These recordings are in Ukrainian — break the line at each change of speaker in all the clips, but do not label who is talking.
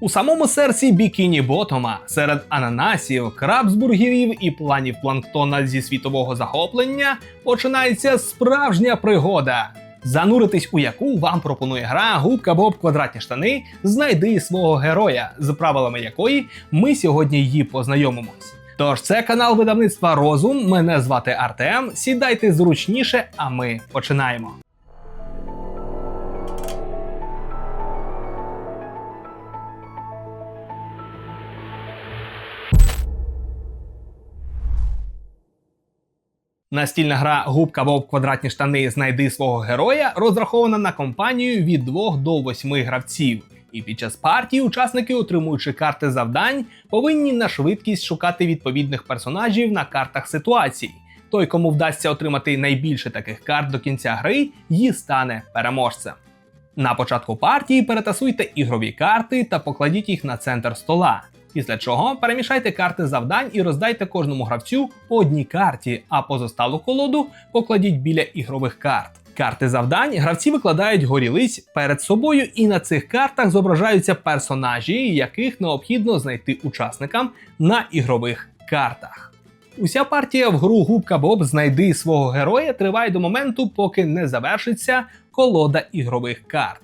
У самому серці бікіні Ботома, серед ананасів, крабсбургерів і планів планктона зі світового захоплення починається справжня пригода. Зануритись у яку вам пропонує гра Губка Боб Квадратні штани Знайди свого героя, з правилами якої ми сьогодні її познайомимось. Тож це канал видавництва Розум. Мене звати Артем. Сідайте зручніше, а ми починаємо. Настільна гра Губка Боб Квадратні штани Знайди свого героя розрахована на компанію від 2 до 8 гравців. І під час партії учасники, отримуючи карти завдань, повинні на швидкість шукати відповідних персонажів на картах ситуацій. Той, кому вдасться отримати найбільше таких карт до кінця гри, її стане переможцем. На початку партії перетасуйте ігрові карти та покладіть їх на центр стола. Після чого перемішайте карти завдань і роздайте кожному гравцю по одній карті, а позосталу колоду покладіть біля ігрових карт. Карти завдань гравці викладають горілиць перед собою, і на цих картах зображаються персонажі, яких необхідно знайти учасникам на ігрових картах. Уся партія в гру Губка Боб знайди свого героя триває до моменту, поки не завершиться колода ігрових карт.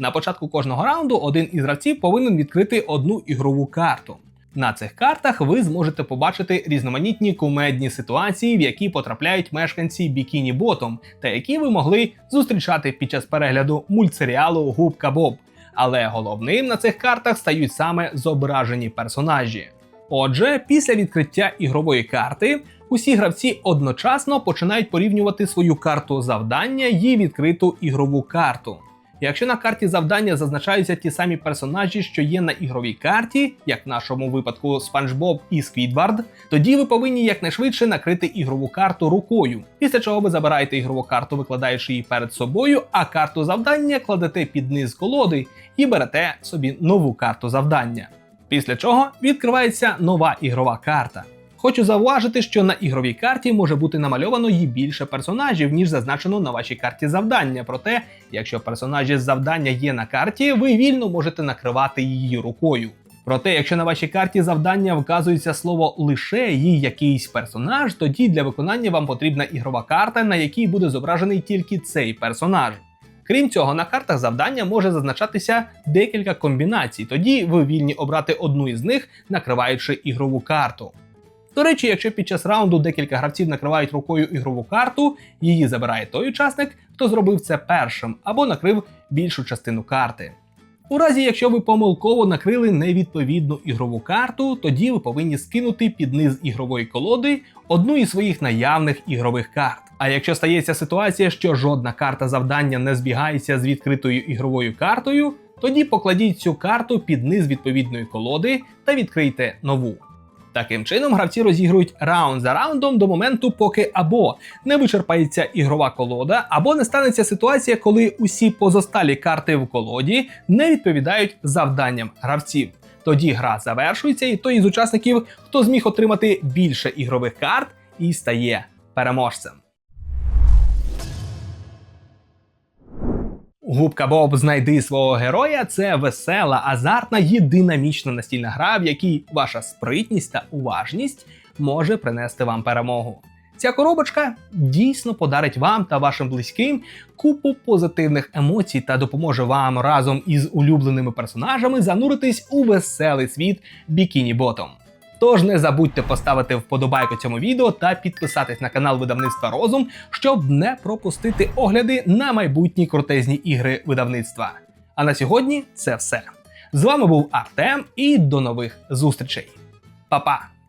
На початку кожного раунду один із гравців повинен відкрити одну ігрову карту. На цих картах ви зможете побачити різноманітні кумедні ситуації, в які потрапляють мешканці Бікіні Ботом, та які ви могли зустрічати під час перегляду мультсеріалу Губка Боб. Але головним на цих картах стають саме зображені персонажі. Отже, після відкриття ігрової карти усі гравці одночасно починають порівнювати свою карту завдання і відкриту ігрову карту. Якщо на карті завдання зазначаються ті самі персонажі, що є на ігровій карті, як в нашому випадку Спанч Боб і Сквідвард, тоді ви повинні якнайшвидше накрити ігрову карту рукою. Після чого ви забираєте ігрову карту, викладаючи її перед собою, а карту завдання кладете під низ колоди і берете собі нову карту завдання. Після чого відкривається нова ігрова карта. Хочу зауважити, що на ігровій карті може бути намальовано і більше персонажів, ніж зазначено на вашій карті завдання. Проте, якщо персонажі з завдання є на карті, ви вільно можете накривати її рукою. Проте, якщо на вашій карті завдання вказується слово лише їй якийсь персонаж, тоді для виконання вам потрібна ігрова карта, на якій буде зображений тільки цей персонаж. Крім цього, на картах завдання може зазначатися декілька комбінацій, тоді ви вільні обрати одну із них, накриваючи ігрову карту. До речі, якщо під час раунду декілька гравців накривають рукою ігрову карту, її забирає той учасник, хто зробив це першим або накрив більшу частину карти. У разі, якщо ви помилково накрили невідповідну ігрову карту, тоді ви повинні скинути під низ ігрової колоди одну із своїх наявних ігрових карт. А якщо стається ситуація, що жодна карта завдання не збігається з відкритою ігровою картою, тоді покладіть цю карту під низ відповідної колоди та відкрийте нову. Таким чином, гравці розігрують раунд за раундом до моменту, поки або не вичерпається ігрова колода, або не станеться ситуація, коли усі позосталі карти в колоді не відповідають завданням гравців. Тоді гра завершується, і той із учасників, хто зміг отримати більше ігрових карт, і стає переможцем. Губка Боб знайди свого героя це весела, азартна і динамічна настільна гра, в якій ваша спритність та уважність може принести вам перемогу. Ця коробочка дійсно подарить вам та вашим близьким купу позитивних емоцій та допоможе вам разом із улюбленими персонажами зануритись у веселий світ Бікіні Ботом. Тож не забудьте поставити вподобайку цьому відео та підписатись на канал видавництва Розум, щоб не пропустити огляди на майбутні крутезні ігри видавництва. А на сьогодні це все. З вами був Артем і до нових зустрічей. Па-па!